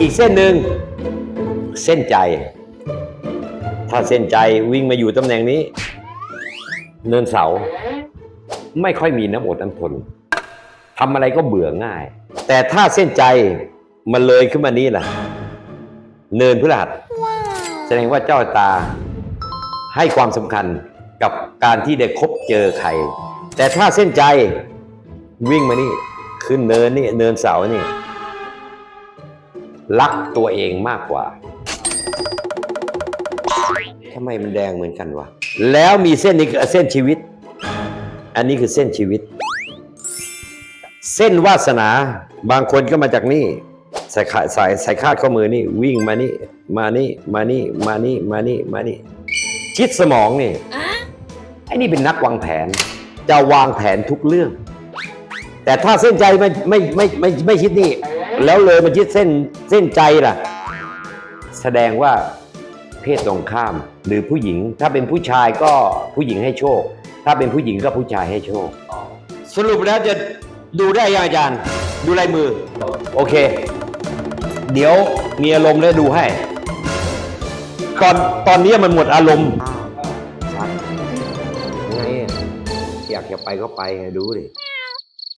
อีกเส้นหนึ่งเส้นใจ ถ้าเส้นใจวิ่งมาอยู่ตำแหน่งนี้ เนินเสา ไม่ค่อยมีน้ำอดน้ำทนทำอะไรก็เบื่อง่าย แต่ถ้าเส้นใจมันเลยขึ้นมานี้ล่ะ เนินพฤหัสแสดงว่าเจ้าตาให้ความสำคัญกับการที่ได้คบเจอใคร แต่ถ้าเส้นใจวิ่งมานี่ขึ้นเนินนี่เนินเสานี่ รักตัวเองมากกว่าทำไมมันแดงเหมือนกันวะ แล้วมีเส้นนี้คือเส้นชีวิต อันนี้คือเส้นชีวิต เส้นวาสนา บางคนก็มาจากนี่ใส่ขาใส่ใส่คาดข้อมือนี่ วิ่งมานี่ มานี่ มานี่ มานี่ มานี่ มานี่ ชิดสมองนี่ ไอ้นี่เป็นนักวางแผน จะวางแผนทุกเรื่อง แต่ถ้าเส้นใจไม่ไม่ไม่ไม่ไม่คิดนี่ แล้วเลยมาคิดเส้นเส้นใจล่ะ แสดงว่าเพศตรงข้าม หรือผู้หญิง ถ้าเป็นผู้ชายก็ผู้หญิงให้โชค ถ้าเป็นผู้หญิงก็ผู้ชายให้โชค สรุปแล้วจะดูได้ยังอาจารย์ ดูลายมือ โอเค เดี๋ยวมีอารมณ์แล้วดูให้ตอนตอนนี้มันหมดอารมณ์ชัดไงอยากจะไปก็ไปไงดูดิ